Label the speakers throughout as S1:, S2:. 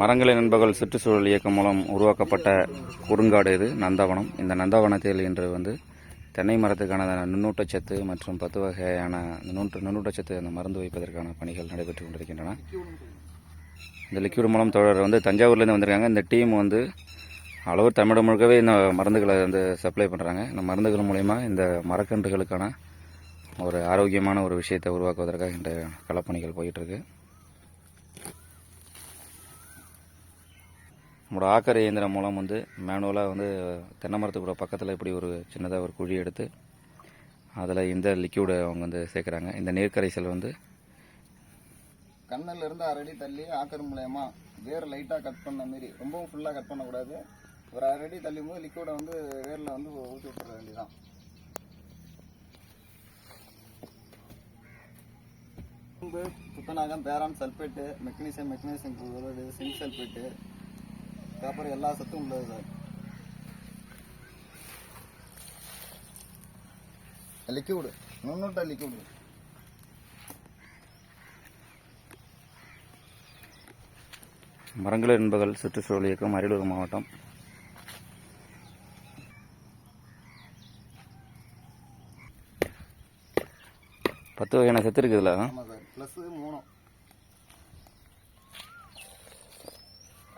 S1: மரங்களின் நண்பர்கள் சுற்றுச்சூழல் இயக்கம் மூலம் உருவாக்கப்பட்ட குறுங்காடு இது நந்தவனம். இந்த நந்தவனத்தில் இன்று வந்து தென்னை மரத்துக்கான நுண்ணூட்டச்சத்து மற்றும் பத்து வகையான நுண்ணூட்ட நுண்ணூட்டச்சத்து அந்த மருந்து வைப்பதற்கான பணிகள் நடைபெற்று கொண்டிருக்கின்றன. இந்த லிக்யூட் மூலம் தொடர் வந்து தஞ்சாவூர்லேருந்து வந்திருக்காங்க. இந்த டீம் வந்து அளவு தமிழகம் முழுக்கவே இந்த மருந்துகளை வந்து சப்ளை பண்ணுறாங்க இந்த மருந்துகள் மூலயமா இந்த மரக்கன்றுகளுக்கான ஒரு ஆரோக்கியமான ஒரு விஷயத்தை உருவாக்குவதற்காக இந்த களப்பணிகள் போயிட்டுருக்கு நம்மளோட ஆக்கர் இயந்திரம் மூலம் வந்து மேனுவலாக வந்து தென்னை மரத்துக்கு பக்கத்தில் இப்படி ஒரு சின்னதாக ஒரு குழி எடுத்து அதில் இந்த லிக்யூடை அவங்க வந்து சேர்க்குறாங்க. இந்த நீர்க்கரைசல் வந்து
S2: கண்ணில் இருந்து அரை தள்ளி ஆக்கர் மூலயமா வேர் லைட்டாக கட் பண்ண மாரி ரொம்பவும் ஃபுல்லாக கட் பண்ணக்கூடாது. ஒரு அரடி தள்ளும் போது லிக்யூடை வந்து வேரில் வந்து ஊற்றி விட்டுற வேண்டியதான் இரும்பு துத்தநாகம் boron sulphate magnesium magnesium chloride zinc copper எல்லா சத்தும் உள்ளது சார். லிக்விடு நுண்ணூட்ட லிக்விடு
S1: மரங்கள் என்பகள் சுற்றுச்சூழல் இயக்கம் அரியலூர் மாவட்டம். பத்து வகையான சத்து இருக்குதுல்ல?
S2: ப்ளஸ் மூணு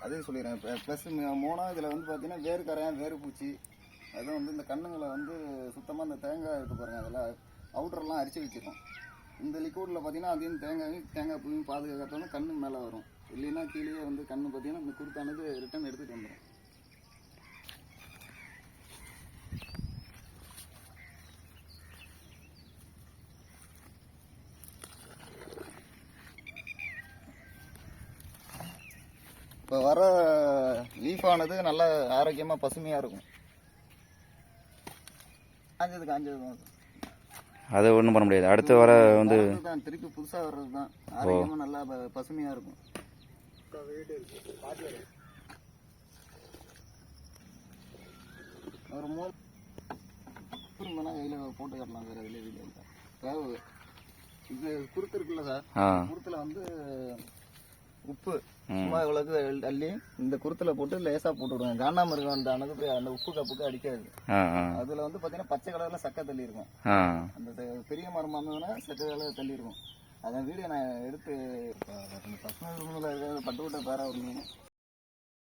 S2: அதே சொல்லிடுறேன். இப்போ ப்ளஸ் மூணாவது இதில் வந்து பார்த்தீங்கன்னா வேறு கரையான் வேறு பூச்சி அதுவும் வந்து இந்த கண்ணுங்களை வந்து சுத்தமாக இந்த தேங்காய் இருக்கு பாருங்க அதில் அவுட்டர்லாம் அரிச்சு வச்சிருக்கோம் இந்த லிக்விடில் பார்த்தீங்கன்னா அதையும் தேங்காயும் தேங்காய் பூவும் பாதுகாத்தோன்னா கண்ணு மேலே வரும். இல்லைன்னா கீழே வந்து கண்ணு பார்த்தீங்கன்னா இந்த குருத்தானது ரிட்டர்ன் எடுத்துகிட்டு வந்துடும் இப்போ வர லீஃப் ஆனது நல்லா ஆரோக்கியமாக பசுமையாக இருக்கும். காஞ்சது காஞ்சது தான்
S1: அதை ஒன்றும் பண்ண முடியாது. அடுத்து வர வந்து
S2: தான் திருப்பி புதுசாக வர்றது தான் ஆரோக்கியமாக நல்லா ப- பசுமையா இருக்கும். ஒரு மூணு திரும்பினா கையில் போட்டு கட்டலாம் சார். அதில் வீடியோ இது குருத்து இருக்குல்ல சார்? குருத்துல வந்து உப்பு சும்மா இவ்வளோக்கு அள்ளி இந்த குருத்துல போட்டு லேசா போட்டு விடுவேன் காண்டாமிருகம் அந்த அணுகு அந்த உப்பு கப்புக்கு அடிக்காது. அதுல வந்து பாத்தீங்கன்னா பச்சை கலர்ல சக்கை தள்ளி இருக்கும் அந்த பெரிய மரமா இருந்ததுன்னா சக்கை கலர் தள்ளி இருக்கும் அதான் வீடியோ நான் எடுத்து பர்சனல் ரூமில் இருக்கிற பட்டு விட்ட பேரா ஒரு